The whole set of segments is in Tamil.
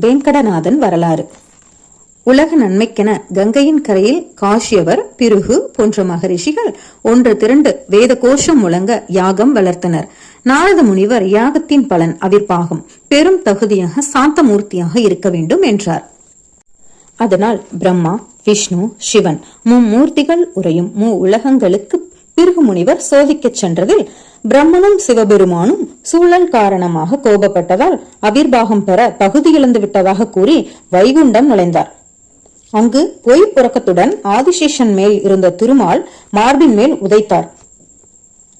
வேங்கடநாதன் வரலாறு. உலக நன்மைக்கென கங்கையின் கரையில் காஷ்யவர் பிருகு போன்ற மகரிஷிகள் ஒன்று திரண்டு வேத கோஷம் முழங்க யாகம் வளர்த்தனர். நாரத முனிவர் யாகத்தின் பலன் அவிர்ப்பாகும். பெரும் தகுதியாக சாந்தமூர்த்தியாக இருக்க வேண்டும் என்றார். அதனால் பிரம்மா விஷ்ணு சிவன் மும்மூர்த்திகள் உரையும் மூ உலகங்களுக்கு பிருகு முனிவர் சோதிக்கச் சென்றதில் பிரம்மனும் சிவபெருமானும் சூழல் காரணமாக கோபப்பட்டதால் அவிர்வாகம் பெற தகுதி இழந்து விட்டதாக கூறி வைகுண்டம் நுழைந்தார். அங்கு பொய் புறக்கத்துடன் ஆதிசேஷன் மேல் இருந்த திருமால் மார்பின் மேல் உதைத்தார்.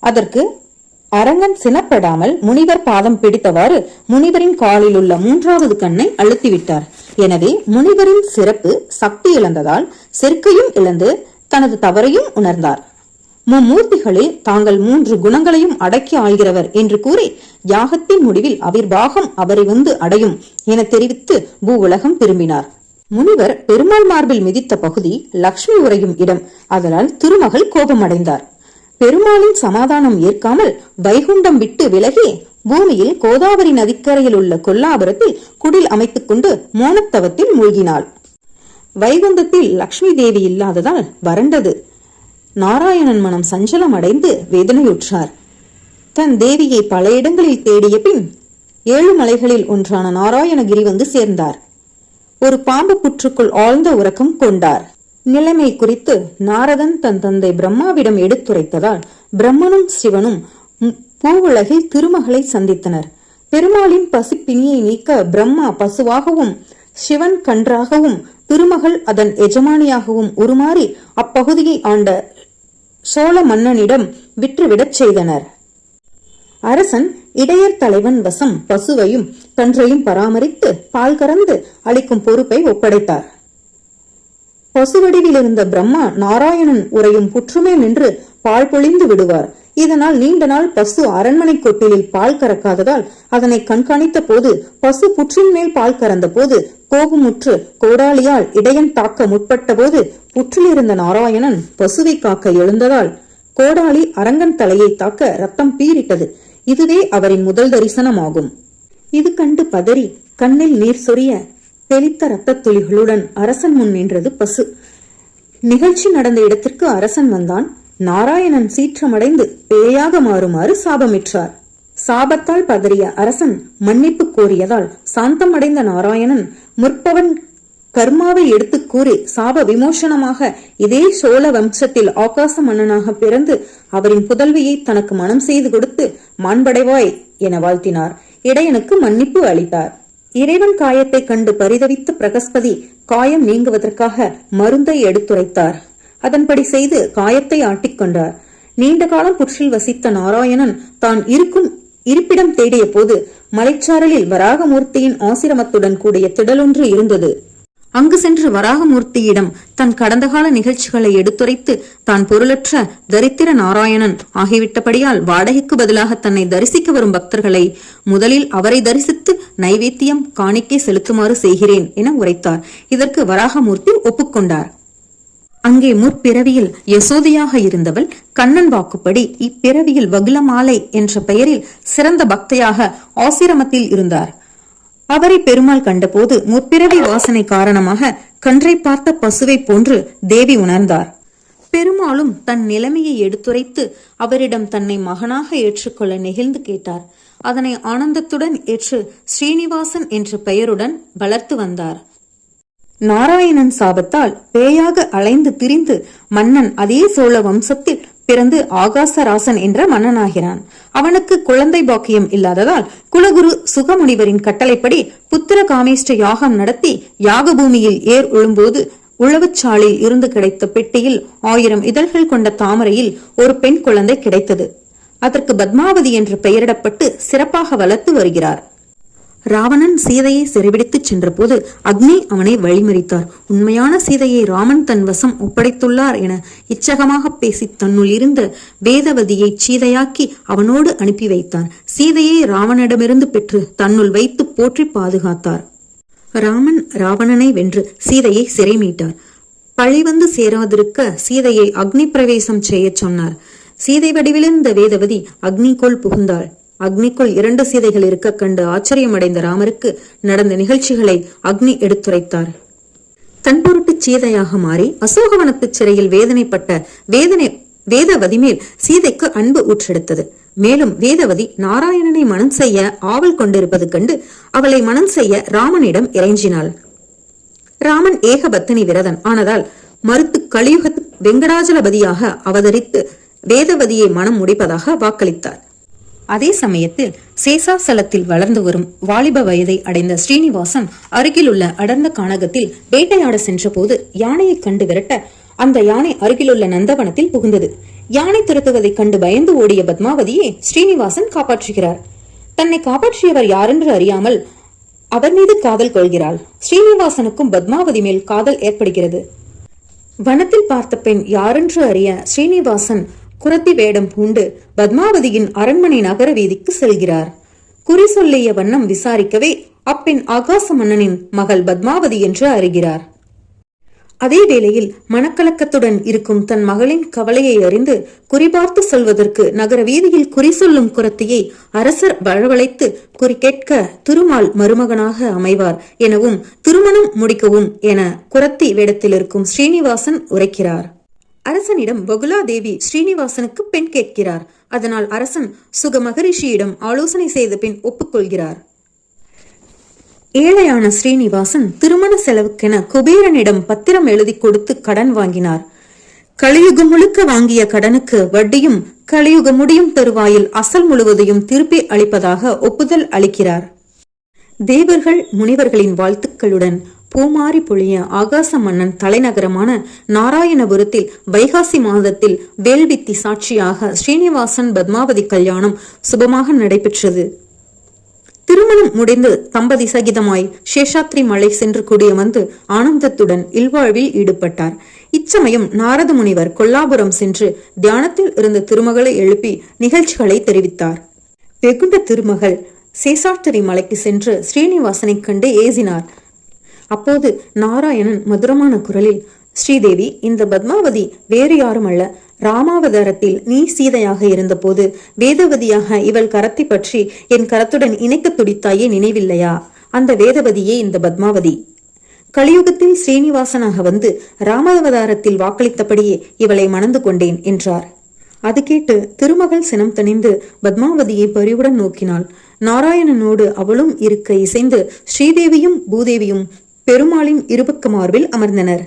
அதற்கு அரங்கன் சினப்படாமல் முனிவர் பாதம் பிடித்தவாறு முனிவரின் காலில் உள்ள மூன்றாவது கண்ணை அழுத்திவிட்டார். எனவே முனிவரின் சிறப்பு சக்தி இழந்ததால் செருக்கையும் இழந்து தனது தவறையும் உணர்ந்தார். மும்மூர்த்திகளில் தாங்கள் மூன்று குணங்களையும் அடக்கி ஆள்கிறவர் என்று கூறி யாகத்தின் முடிவில் அவிர்வாகம் அவரை வந்து அடையும் என தெரிவித்து பூவுலகம் திரும்பினார். முனிவர் பெருமாள் மார்பில் மிதித்த பகுதி லக்ஷ்மி உறையும் இடம். அதனால் திருமகள் கோபமடைந்தார். பெருமாளின் சமாதானம் ஏற்காமல் வைகுண்டம் விட்டு விலகி பூமியில் கோதாவரி நதிக்கரையில் உள்ள கொல்லாபுரத்தில் குடில் அமைத்துக் கொண்டு மோனத்தவத்தில் மூழ்கினாள். வைகுந்தத்தில் லக்ஷ்மி தேவி இல்லாததால் வறண்டது. நாராயணன் மனம் சஞ்சலம் அடைந்து வேதனையுற்றார். தன் தேவியை பல இடங்களில் தேடிய பின் ஏழு மலைகளில் ஒன்றான நாராயணகிரி வந்து சேர்ந்தார். ஒரு பாம்பு புற்றுக்குள் ஆழ்ந்த உறக்கம் கொண்டார். நிலைமை குறித்து நாரதன் தன் தந்தை பிரம்மாவிடம் எடுத்துரைத்ததால் பிரம்மனும் சிவனும் பூவுலகில் திருமகளை சந்தித்தனர். பெருமாளின் பசிப்பிணியை நீக்க பிரம்மா பசுவாகவும் சிவன் கன்றாகவும் திருமகள் அதன் எஜமானியாகவும் உருமாறி அப்பகுதியை ஆண்ட சோழ மன்னனிடம் விற்றுவிடச் செய்தனர். அரசன் இடையர் தலைவன் வசம் பசுவையும் கன்றையும் பராமரித்து பால் கறந்து அளிக்கும் பொறுப்பை ஒப்படைத்தார். பசுவடிவில் இருந்த பிரம்மா நாராயணன் உரையும் புற்றுமே நின்று பால் பொழிந்து விடுவார். இதனால் நீண்ட நாள் பசு அரண்மனை கொட்டிலில் பால் கறக்காததால் அதனை கண்காணித்த போது பசு புற்றின் மேல் பால் கறந்த போது கோபமுற்று கோடாலியால் இடையன் தாக்க முற்பட்ட போது புற்றில் இருந்த நாராயணன் பசுவை காக்க எழுந்ததால் கோடாலி அரங்கன் தலையை தாக்க ரத்தம் பீரிட்டது இதுவே அவரின் முதல் தரிசனமாகும். இது கண்டு பதறி கண்ணில் நீர் சொரிய தெளித்த ரத்தத் துளிகளுடன் அரசன் முன் நின்றது பசு. நிகழ்ச்சி நடந்த இடத்திற்கு அரசன் வந்தான். நாராயணன் சீற்றமடைந்து பேயாக மாறுமாறு சாபமிட்டார் சாபத்தால் பதறிய அரசன் மன்னிப்பு கோரியதால் சாந்தமடைந்த நாராயணன் முற்பவன் கர்மாவை எடுத்துக் கூறி சாப விமோசனமாக இதே சோழ வம்சத்தில் ஆகாச மன்னனாக பிறந்து அவரின் புதல்வியை தனக்கு மனம் செய்து கொடுத்து மாண்படைவாய் என வாழ்த்தினார். இடையனுக்கு மன்னிப்பு அளித்தார். இறைவன் காயத்தை கண்டு பரிதவித்த பிரகஸ்பதி காயம் நீங்குவதற்காக மருந்தை எடுத்துரைத்தார். அதன்படி செய்து காயத்தை ஆட்டிக்கொண்டார் நீண்ட காலம் புற்றில் வசித்த நாராயணன் தான் இருக்கும் இருப்பிடம் தேடிய போது மலைச்சாரலில் வராகமூர்த்தியின் ஆசிரமத்துடன் கூடிய திடலொன்று இருந்தது. அங்கு சென்று வராகமூர்த்தியிடம் தன் கடந்த கால நிகழ்ச்சிகளை எடுத்துரைத்து தான் பொருளற்ற தரித்திர நாராயணன் ஆகிவிட்டபடியால் வாடகைக்கு பதிலாக தன்னை தரிசிக்க வரும் பக்தர்களை முதலில் அவரை தரிசித்து நைவேத்தியம் காணிக்கை செலுத்துமாறு செய்கிறேன் என உரைத்தார். இதற்கு வராகமூர்த்தி ஒப்புக்கொண்டார். அங்கே முற்பிறவியில் யசோதையாக இருந்தவள் கண்ணன் வாக்குப்படி இப்பிறவியில் வகுலமாலை என்ற பெயரில் சிறந்த பக்தையாக ஆசிரமத்தில் இருந்தார். அவரை பெருமாள் கண்டபோது முற்பிறவி வாசனை காரணமாக கன்றை பார்த்த பசுவைப் போன்று தேவி உணர்ந்தார். பெருமாளும் தன் நிலைமையை எடுத்துரைத்து அவரிடம் தன்னை மகனாக ஏற்றுக்கொள்ள நெகிழ்ந்து கேட்டார். அதனை ஆனந்தத்துடன் ஏற்று ஸ்ரீனிவாசன் என்ற பெயருடன் வளர்த்து வந்தார். நாராயணன் சாபத்தால் பேயாக அலைந்து திரிந்து மன்னன் அதே சோழ வம்சத்தில் பிறந்து ஆகாசராசன் என்ற மன்னனாகிறான். அவனுக்கு குழந்தை பாக்கியம் இல்லாததால் குலகுரு சுகமுனிவரின் கட்டளைப்படி புத்திர காமேஷ்ட யாகம் நடத்தி யாக பூமியில் ஏர் உழும்போது உழவுச்சாலில் இருந்து கிடைத்த பெட்டியில் ஆயிரம் இதழ்கள் கொண்ட தாமரையில் ஒரு பெண் குழந்தை கிடைத்தது. அதற்கு பத்மாவதி என்று பெயரிடப்பட்டு சிறப்பாக வளர்த்து வருகிறார். ராவணன் சீதையை சிறைபிடித்துச் சென்றபோது அக்னி அவனை வழிமறித்தார். உண்மையான சீதையை ராமன் தன் வசம் ஒப்படைத்துள்ளார் என இச்சகமாக பேசி தன்னுள் இருந்த வேதவதியை சீதையாக்கி அவனோடு அனுப்பி வைத்தான் சீதையை ராவனிடமிருந்து பெற்று தன்னுள் வைத்து போற்றி பாதுகாத்தார். ராமன் ராவணனை வென்று சீதையை சிறை மீட்டார் பழி வந்து சேராதிருக்க சீதையை அக்னி பிரவேசம் செய்யச் சொன்னார். சீதை வடிவிலிருந்த வேதவதி அக்னிக்குள் புகுந்தாள். அக்னிக்குள் இரண்டு சீதைகள் இருக்க கண்டு ஆச்சரியமடைந்த ராமருக்கு நடந்த நிகழ்ச்சிகளை அக்னி எடுத்துரைத்தார். தன் பொருட்டு சீதையாக மாறி அசோகவனத்து சிறையில் வேதனைப்பட்ட வேதனை வேதவதி மேல் சீதைக்கு அன்பு ஊற்றெடுத்தது. மேலும் வேதவதி நாராயணனை மனம் செய்ய ஆவல் கொண்டிருப்பது கண்டு அவளை மனம் செய்ய ராமனிடம் இறைஞ்சினாள். ராமன் ஏகபத்தினி விரதன் ஆனதால் மறுத்து கலியுகத்து வெங்கடாஜலபதியாக அவதரித்து வேதவதியை மனம் முடிப்பதாக வாக்களித்தார். அதே சமயத்தில் சேசாசலத்தில் வளர்ந்து வரும் வாலிப வயதை அடைந்த ஸ்ரீனிவாசன் அருகிலுள்ள அடர்ந்த கானகத்தில் வேட்டையாட சென்றபோது யானையை கண்டு விரட்ட அந்த யானை அருகிலுள்ள நந்தவனத்தில் புகுந்தது. யானை துரத்துவதைக் கண்டு பயந்து ஓடிய பத்மாவதியை ஸ்ரீனிவாசன் காப்பாற்றுகிறார். தன்னை காப்பாற்றியவர் யாரென்று அறியாமல் அவர் மீது காதல் கொள்கிறாள். ஸ்ரீனிவாசனுக்கும் பத்மாவதி மேல் காதல் ஏற்படுகிறது. வனத்தில் பார்த்த பெண் யாரென்று அறிய ஸ்ரீனிவாசன் குரத்தி வேடம் பூண்டு பத்மாவதியின் அரண்மனை நகர வீதிக்கு செல்கிறார். குறி சொல்லிய வண்ணம் விசாரிக்கவே அப்பெண் ஆகாச மன்னனின் மகள் பத்மாவதி என்று அறிகிறார். அதே வேளையில் மனக்கலக்கத்துடன் இருக்கும் தன் மகளின் கவலையை அறிந்து குறிபார்த்து சொல்வதற்கு நகர வீதியில் குறி சொல்லும் குரத்தியை அரசர் வரவழைத்து குறி கேட்க திருமால் மருமகனாக அமைவார் எனவும் திருமணம் முடிக்கவும் என குரத்தி வேடத்தில் இருக்கும் ஸ்ரீனிவாசன் உரைக்கிறார். அரசனிடம் வகுலாதேவி ஸ்ரீனிவாசனுக்கு பெண் கேட்கிறார். அதனால் அரசன் சுக மகரிஷியிடம் ஆலோசனை செய்த பின் ஒப்புக்கொள்கிறார். ஏழையான ஸ்ரீனிவாசன் திருமண செலவுக்கென குபேரனிடம் பத்திரம் எழுதி கொடுத்து கடன் வாங்கினார். கலியுகம் முழுக்க வாங்கிய கடனுக்கு வட்டியும் கலியுகம் முடியும் தருவாயில் அசல் முழுவதையும் திருப்பி அளிப்பதாக ஒப்புதல் அளிக்கிறார். தேவர்கள் முனிவர்களின் வாழ்த்துக்களுடன் பூமாரி பொழிய ஆகாச மன்னன் தலைநகரமான நாராயணபுரத்தில் வைகாசி மாதத்தில் வேல்வித்தி சாட்சியாக ஸ்ரீனிவாசன் பத்மாவதி கல்யாணம் சுபமாக நடைபெற்றது. திருமணம் முடிந்து தம்பதி சகிதமாய் சேஷாத்ரி மலை சென்று கூடிய வந்து ஆனந்தத்துடன் இல்வாழ்வில் ஈடுபட்டார். இச்சமயம் நாரத முனிவர் கொல்லாபுரம் சென்று தியானத்தில் இருந்த திருமகளை எழுப்பி நிகழ்ச்சிகளை தெரிவித்தார். வெகுண்ட திருமகள் சேஷாத்திரி மலைக்கு சென்று ஸ்ரீனிவாசனை கண்டு ஏசினார். அப்போது நாராயணன் மதுரமான குரலில் ஸ்ரீதேவி இந்த பத்மாவதி வேறு யாரும் அல்ல ராமாவதாரத்தில் நீ சீதையாக இருந்தபோது வேதவதியாக இவள் கரத்தை பற்றி என் கரத்துடன் இணைக்க துடித்தாயே நினைவில்லையா? அந்த வேதவதியே இந்த பத்மாவதி. கலியுகத்தில் ஸ்ரீனிவாசனாக வந்து ராமாவதாரத்தில் வாக்களித்தபடியே இவளை மணந்து கொண்டேன் என்றார். அது கேட்டு திருமகள் சினம் தணிந்து பத்மாவதியை பரிவுடன் நோக்கினாள். நாராயணனோடு அவளும் இருக்க இசைந்து ஸ்ரீதேவியும் பூதேவியும் பெருமாளின் இருபக்க மார்பில் அமர்ந்தனர்.